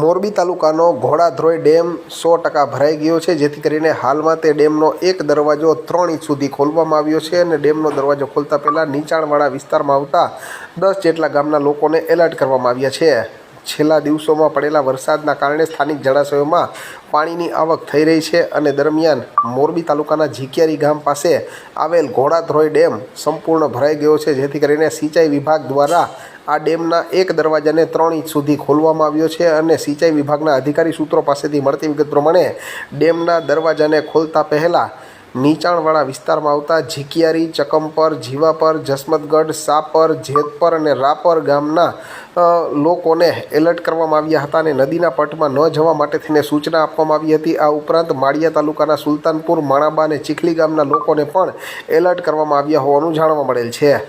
Morbi તાલુકાનો Ghodadhroi dam સો ટકા ભરાઈ ગયો છે. જેથી કરીને હાલમાં તે ડેમનો એક દરવાજો ત્રણ ઇંચ સુધી ખોલવામાં આવ્યો છે અને ડેમનો દરવાજો ખોલતા પહેલાં નીચાણવાળા વિસ્તારમાં આવતા દસ જેટલા ગામના લોકોને એલર્ટ કરવામાં આવ્યા છે. છેલ્લા દિવસોમાં પડેલા વરસાદના કારણે સ્થાનિક જળાશયોમાં પાણીની આવક થઈ રહી છે અને દરમિયાન મોરબી તાલુકાના ઝીકિયારી ગામ પાસે આવેલ ઘોડાધ્રોય ડેમ સંપૂર્ણ ભરાઈ ગયો છે. જેથી કરીને સિંચાઈ વિભાગ દ્વારા આ ડેમના એક દરવાજાને ત્રણ ઇંચ સુધી ખોલવામાં આવ્યો છે અને સિંચાઈ વિભાગના અધિકારી સૂત્રો પાસેથી મળતી વિગત પ્રમાણે ડેમના દરવાજાને ખોલતા પહેલાં નીચાણવાળા વિસ્તારમાં આવતા ઝીકિયારી ચકમપર, જીવાપર, જસમતગઢ, સાપર, જેતપર અને રાપર ગામના લોકોને એલર્ટ કરવામાં આવ્યા હતા અને નદીના પટમાં ન જવા માટે થઈને સૂચના આપવામાં આવી હતી. આ ઉપરાંત માળિયા તાલુકાના સુલતાનપુર, માણાબા અને ચીખલી ગામના લોકોને પણ એલર્ટ કરવામાં આવ્યા હોવાનું જાણવા મળેલ છે.